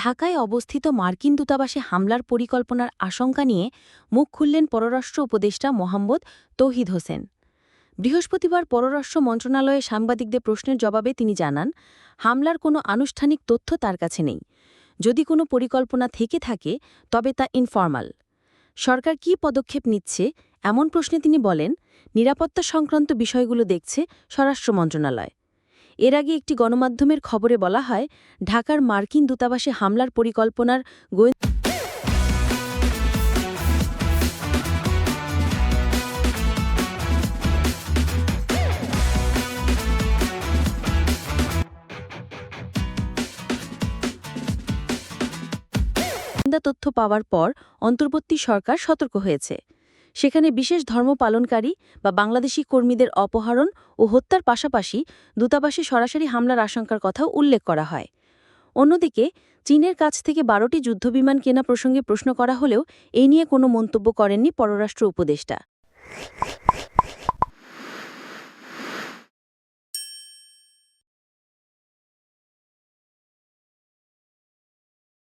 ঢাকায় অবস্থিত মার্কিন দূতাবাসে হামলার পরিকল্পনার আশঙ্কা নিয়ে মুখ খুললেন পররাষ্ট্র উপদেষ্টা মোহাম্মদ তৌহিদ হোসেন। বৃহস্পতিবার পররাষ্ট্র মন্ত্রণালয়ে সাংবাদিকদের প্রশ্নের জবাবে তিনি জানান, হামলার কোনো আনুষ্ঠানিক তথ্য তার কাছে নেই। যদি কোনো পরিকল্পনা থেকে থাকে, তবে তা ইনফর্মাল। সরকার কী পদক্ষেপ নিচ্ছে, এমন প্রশ্নে তিনি বলেন, নিরাপত্তা সংক্রান্ত বিষয়গুলো দেখছে স্বরাষ্ট্র মন্ত্রণালয়। এর আগে একটি গণমাধ্যমের খবরে বলা হয়, ঢাকার মার্কিন দূতাবাসে হামলার পরিকল্পনার গোয়েন্দা তথ্য পাওয়ার পর অন্তর্বর্তী সরকার সতর্ক হয়েছে। সেখানে বিশেষ ধর্ম পালনকারী বা বাংলাদেশি কর্মীদের অপহরণ ও হত্যার পাশাপাশি দূতাবাসে সরাসরি হামলার আশঙ্কার কথাও উল্লেখ করা হয়। অন্যদিকে, চীনের কাছ থেকে বারোটি যুদ্ধবিমান কেনা প্রসঙ্গে প্রশ্ন করা হলেও এই নিয়ে কোনো মন্তব্য করেননি পররাষ্ট্র উপদেষ্টা।